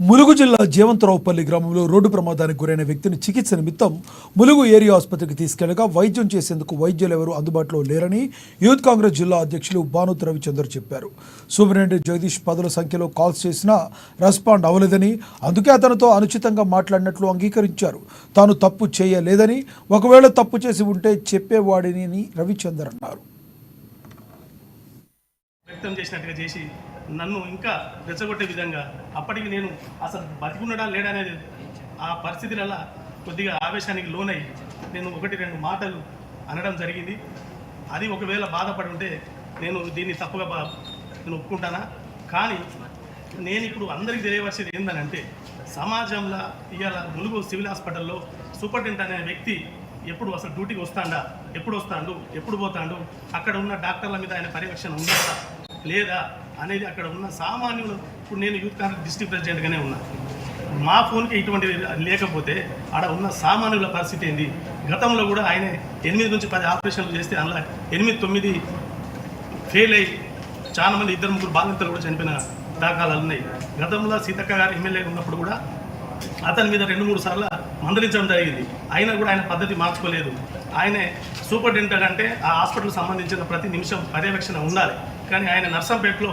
ములుగు జిల్లా జీవంతరావుపల్లి గ్రామంలో రోడ్డు ప్రమాదానికి గురైన వ్యక్తిని చికిత్స నిమిత్తం ములుగు ఏరియా ఆసుపత్రికి తీసుకెళ్ళగా వైద్యం చేసేందుకు వైద్యులు ఎవరూ అందుబాటులో లేరని యూత్ కాంగ్రెస్ జిల్లా అధ్యక్షులు భానుత్ రవిచందర్ చెప్పారు. సూపరింటెండెంట్ జగదీష్ పదుల సంఖ్యలో కాల్స్ చేసినా రెస్పాండ్ అవ్వలేదని అందుకే అతనితో అనుచితంగా మాట్లాడినట్లు అంగీకరించారు. తాను తప్పు చేయలేదని ఒకవేళ తప్పు చేసి ఉంటే చెప్పేవాడిని అని రవిచందర్ అన్నారు. వ్యక్తం చేసినట్టుగా చేసి నన్ను ఇంకా రెచ్చగొట్టే విధంగా అప్పటికి నేను అసలు బతికున్నడా లేడా అనేది ఆ పరిస్థితులలో కొద్దిగా ఆవేశానికి లోనై నేను ఒకటి రెండు మాటలు అనడం జరిగింది. అది ఒకవేళ బాధపడి ఉంటే నేను దీన్ని తప్పుగా బా నేను ఒప్పుకుంటానా? కానీ నేను ఇప్పుడు అందరికీ తెలియవలసింది ఏంటంటే సమాజంలో ఇవాళ ములుగు సివిల్ హాస్పిటల్లో సూపరింటెండెంట్ అనే వ్యక్తి ఎప్పుడు అసలు డ్యూటీకి వస్తాడా? ఎప్పుడు వస్తాడు? ఎప్పుడు పోతాడు? అక్కడ ఉన్న డాక్టర్ల మీద ఆయన పర్యవేక్షణ ఉందా లేదా అనేది అక్కడ ఉన్న సామాన్యులు ఇప్పుడు నేను యూత్ కాంగ్రెస్ డిస్ట్రిక్ట్ ప్రెసిడెంట్గానే ఉన్నా. మా ఫోన్కి ఇటువంటి లేకపోతే ఆడ ఉన్న సామాన్యుల పరిస్థితి ఏంది? గతంలో కూడా ఆయన ఎనిమిది నుంచి పది ఆపరేషన్లు చేస్తే అందులో ఎనిమిది తొమ్మిది ఫెయిల్ అయ్యి చాలా మంది ఇద్దరు ముగ్గురు బాధితులు కూడా చనిపోయిన దాఖలాలు ఉన్నాయి. గతంలో సీతక్క గారు ఎమ్మెల్యే ఉన్నప్పుడు కూడా అతని మీద రెండు మూడు సార్లు మందలించడం జరిగింది. అయినా కూడా ఆయన పద్ధతి మార్చుకోలేదు. ఆయనే సూపరింటెండెంట్ అంటే ఆ హాస్పిటల్ సంబంధించిన ప్రతి నిమిషం పర్యవేక్షణ ఉండాలి. కానీ ఆయన నర్సంపేటలో